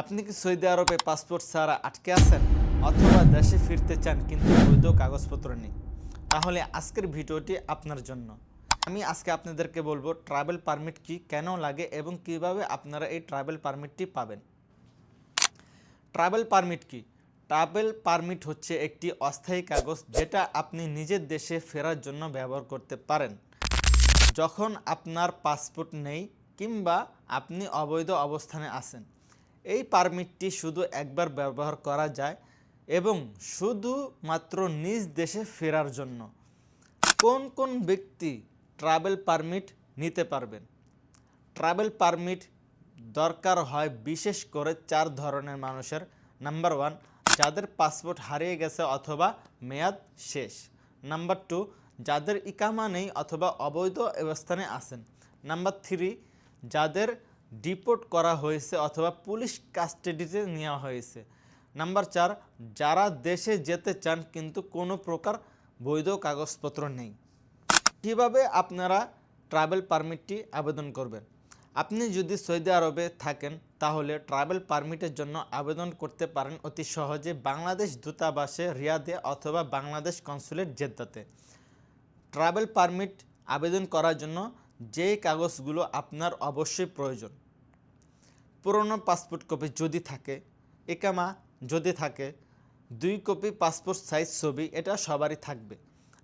আপনি কি সৌদি আরবে পাসপোর্ট ছাড়া আটকে আছেন? অথবা দেশে ফিরতে চান কিন্তু বৈধ কাগজপত্র নেই? তাহলে আজকের ভিডিওটি আপনার জন্য। আমি আজকে আপনাদেরকে বলব ট্রাভেল পারমিট কি, কেন লাগে এবং কীভাবে আপনারা এই ট্রাভেল পারমিটটি পাবেন? ট্রাভেল পারমিট কি? ট্রাভেল পারমিট হচ্ছে একটি অস্থায়ী কাগজ যেটা আপনি নিজের দেশে ফেরার জন্য ব্যবহার করতে পারেন। যখন আপনার পাসপোর্ট নেই কিংবা আপনি অবৈধ অবস্থানে আছেন। এই পারমিটটি শুধু একবার ব্যবহার করা যায় এবং শুধুমাত্র নিজ দেশে ফেরার জন্য। কোন কোন ব্যক্তি ট্রাভেল পারমিট নিতে পারবেন? ট্রাভেল পারমিট দরকার হয় বিশেষ করে চার ধরনের মানুষের। নাম্বার ওয়ান যাদের পাসপোর্ট হারিয়ে গেছে অথবা মেয়াদ শেষ। নাম্বার টু যাদের ইকামা নেই অথবা অবৈধ অবস্থানে আছেন। নাম্বার থ্রি যাদের ডিপোর্ট করা হয়েছে অথবা পুলিশ কাস্টাডিতে নেওয়া হয়েছে। নাম্বার চার, যারা দেশে যেতে চান কিন্তু কোনো প্রকার বৈধ কাগজপত্র নেই। কীভাবে আপনারা ট্রাভেল পারমিটটি আবেদন করবেন? আপনি যদি সৌদি আরবে থাকেন, তাহলে ট্রাভেল পারমিটের জন্য আবেদন করতে পারেন অতি সহজে বাংলাদেশ দূতাবাসে, রিয়াদে অথবা বাংলাদেশ কনসুলেট জেদ্দাতে। ট্রাভেল পারমিট আবেদন করার জন্য যে কাগজগুলো আপনার অবশ্যই প্রয়োজন। পুরনো পাসপোর্ট কপি যদি থাকে একামা যদি থাকে, দুই কপি পাসপোর্ট সাইজ ছবি এটা সবারই থাকবে।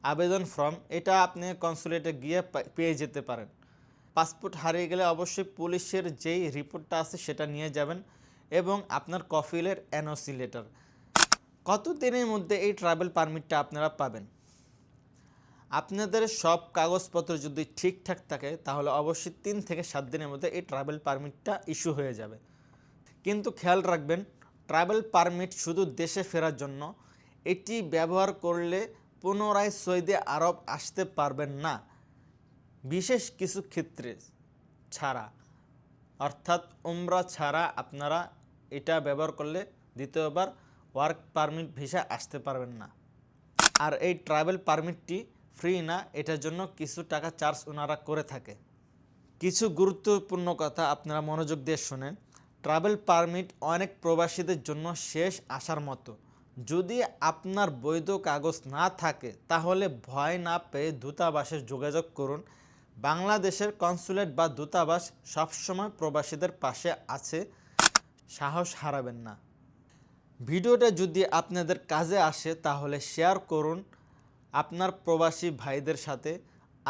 আবেদন ফর্ম এটা আপনি কনসুলেটে গিয়ে পেয়ে যেতে পারেন। পাসপোর্ট হারিয়ে গেলে অবশ্যই পুলিশের যেই রিপোর্টটা আছে সেটা নিয়ে যাবেন এবং আপনার কফিলের এনওসি লেটার। কত দিনের মধ্যে এই ট্রাভেল পারমিটটা আপনারা পাবেন? আপনাদের সব কাগজপত্র যদি ঠিকঠাক থাকে, তাহলে অবশ্যই তিন থেকে সাত দিনের মধ্যে এই ট্রাভেল পারমিটটা ইস্যু হয়ে যাবে। কিন্তু খেয়াল রাখবেন ট্রাভেল পারমিট শুধু দেশে ফেরার জন্য, এটি ব্যবহার করলে পুনরায় সৌদি আরব আসতে পারবেন না। বিশেষ কিছু ক্ষেত্রে ছাড়া, অর্থাৎ উমরা ছাড়া আপনারা এটা ব্যবহার করলে দ্বিতীয়বার ওয়ার্ক পারমিট ভিসা আসতে পারবেন না। আর এই ট্রাভেল পারমিটটি ফ্রি না, এটার জন্য কিছু টাকা চার্জ ওনারা করে থাকে। কিছু গুরুত্বপূর্ণ কথা আপনারা মনোযোগ দিয়ে শোনেন। ট্রাভেল পারমিট অনেক প্রবাসীদের জন্য শেষ আসার মতো। যদি আপনার বৈধ কাগজ না থাকে, তাহলে ভয় না পেয়ে দূতাবাসে যোগাযোগ করুন। বাংলাদেশের কনসুলেট বা দূতাবাস সবসময় প্রবাসীদের পাশে আছে, সাহস হারাবেন না। ভিডিওটা যদি আপনাদের কাজে আসে, তাহলে শেয়ার করুন। আপনার প্রবাসী ভাইদের সাথে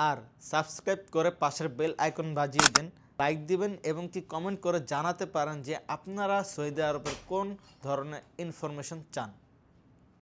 আর সাবস্ক্রাইব করে পাশের বেল আইকন বাজিয়ে দেন, লাইক দিবেন এবং কি কমেন্ট করে জানাতে পারেন যে আপনারা সৌদি আরবের কোন ধরনের ইনফরমেশন চান।